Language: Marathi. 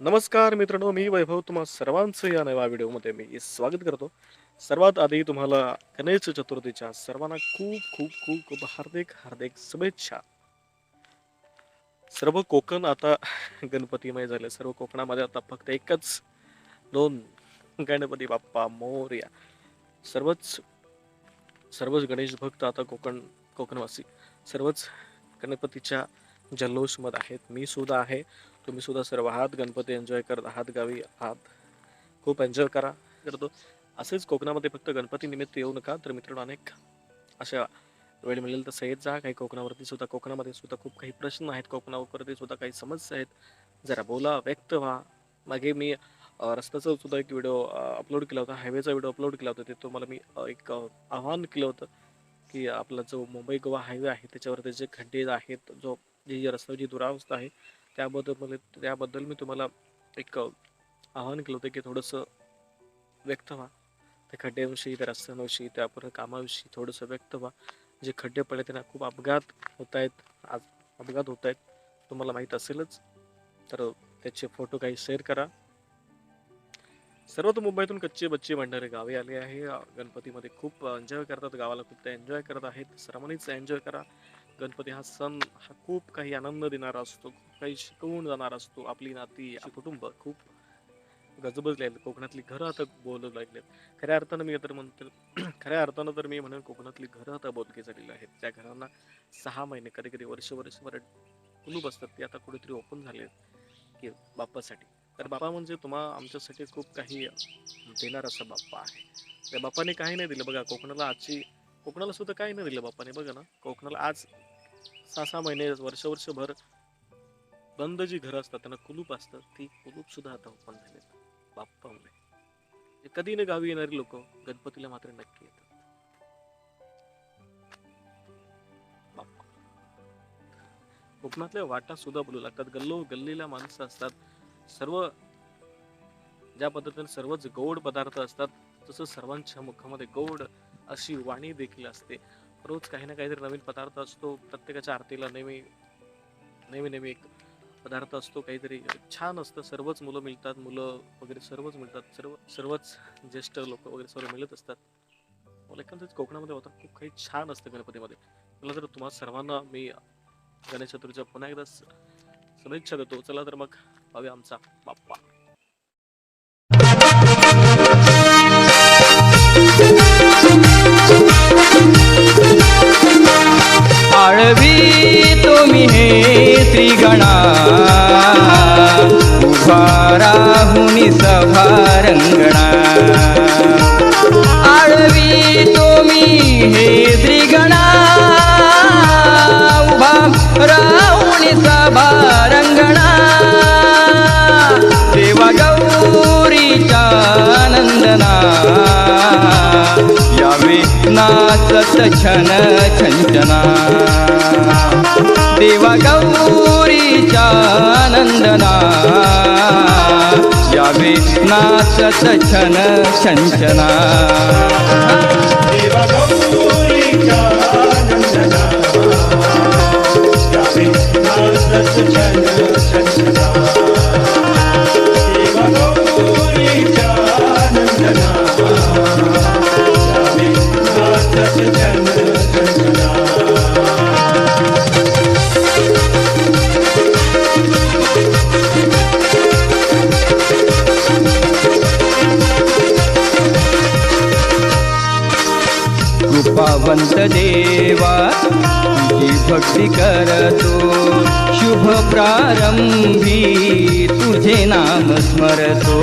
नमस्कार मित्रांनो मी वैभव. तुम्हा सर्वांचं या नव्या व्हिडिओमध्ये मी स्वागत करतो. सर्वात आधी तुम्हाला गणेश चतुर्थीच्या सर्वांना खूप खूप खूप खूप हार्दिक हार्दिक शुभेच्छा. सर्व कोकण आता गणपतीमय झाले. सर्व कोकणामध्ये आता फक्त एकच दोन गणपती बाप्पा मोर्या. सर्वच सर्वच गणेश भक्त आता कोकण कोकणवासी. सर्वच गणपतीच्या जल्लोषमध्ये आहेत. मी सुद्धा आहे. तुम्ही सुद्धा सर्व आहात गणपती एन्जॉय करत आहात गावी आहात. खूप एन्जॉय करा. करतो. असेच कोकणामध्ये फक्त गणपती निमित्त येऊ नका. तर मित्रांनो अनेक अशा वेळ मिळेल तसं येत जा. काही कोकणावरती सुद्धा कोकणामध्ये सुद्धा खूप काही प्रश्न आहेत. कोकणावरती सुद्धा काही समस्या आहेत. जरा बोला व्यक्त व्हा. मागे मी रस्त्याचा सुद्धा एक व्हिडिओ अपलोड केला होता. हायवेचा व्हिडिओ अपलोड केला होता. ते तुम्हाला मी एक आव्हान केलं होतं की आपला जो मुंबई गोवा हायवे आहे त्याच्यावरती जे खड्डे आहेत जो जी रस्त्याची दुरावस्था आहे त्याबद्दल मला त्याबद्दल मी तुम्हाला एक आवाहन केलं होतं की थोडंसं व्यक्त व्हा. त्या खड्ड्यांविषयी त्या रस्त्यांविषयी त्या परत कामाविषयी थोडंसं व्यक्त व्हा. जे खड्डे पडले त्यांना खूप अपघात होत आहेत आज अपघात होत आहेत तुम्हाला माहीत असेलच. तर त्याचे फोटो काही शेअर करा. सर्वच मुंबईतून कच्चे बच्चे भंडारे गावी आले आहे. गणपतीमध्ये खूप एन्जॉय करतात गावाला खूप ते एन्जॉय करत आहेत. सर्वांनीच एन्जॉय करा. गणपती हा सण हा खूप काही आनंद देणारा असतो. खूप काही शिकवून जाणारा असतो आपली नाती कुटुंब. खूप गजबजले आहेत कोकणातली घरं आता बोलू लागलेत. खऱ्या अर्थानं मी तर म्हणतो खऱ्या अर्थानं तर मी म्हणेन कोकणातली घरं आता बोलकी झालेली आहेत. त्या घरांना सहा महिने कधी कधी वर्ष वर्षभर कुलूप असतात ते आता कुठेतरी ओपन झाले आहेत की बाप्पासाठी. तर बाप्पा म्हणजे तुम्हा आमच्यासाठी खूप काही देणार असा बाप्पा आहे. त्या बाप्पाने काही नाही दिलं. बघा कोकणाला आजची कोकणाला सुद्धा काही नाही दिलं बाप्पाने. बघा ना कोकणाला आज सहा सहा महिने वर्ष वर्षभर बंद जी घरं असतात त्यांना कुलूप असतं ती कुलूप सुद्धा आता ओपन झालेत. बाप्पामुळे कधी न गावी येणारी लोक गणपतीला मात्र नक्की येतात. कोकणातल्या वाटा सुद्धा बोलू लागतात. गल्लो गल्लीला माणसं असतात. सर्व ज्या पद्धतीने सर्वच गोड पदार्थ असतात तसं सर्वांच्या मुखामध्ये गोड अशी वाणी देखील असते. रोज काही ना काहीतरी नवीन पदार्थ असतो. प्रत्येकाच्या आरतीला नेहमी नेहमी नेहमी एक पदार्थ असतो. काहीतरी छान असतं. सर्वच मुलं मिळतात. मुलं वगैरे सर्वच मिळतात. सर्व सर्वच ज्येष्ठ लोक वगैरे सर्व मिळत असतात. मला एकंदरीत कोकणामध्ये होता खूप काही छान असतं गणपतीमध्ये. मला जर तुम्हाला सर्वांना मी गणेश चतुर्थीच्या पुन्हा एकदा शुभेच्छा देतो. चला तर मग पाहूया आमचा बाप्पा. तुम्ही हे श्रीगणा नाचत छन छंचना देवा गौरीच्या आनंदना यावे नाचत छन छंचना भगवंत देवा तुझी भक्ती करतो शुभ प्रारंभी तुझे नाम स्मरतो.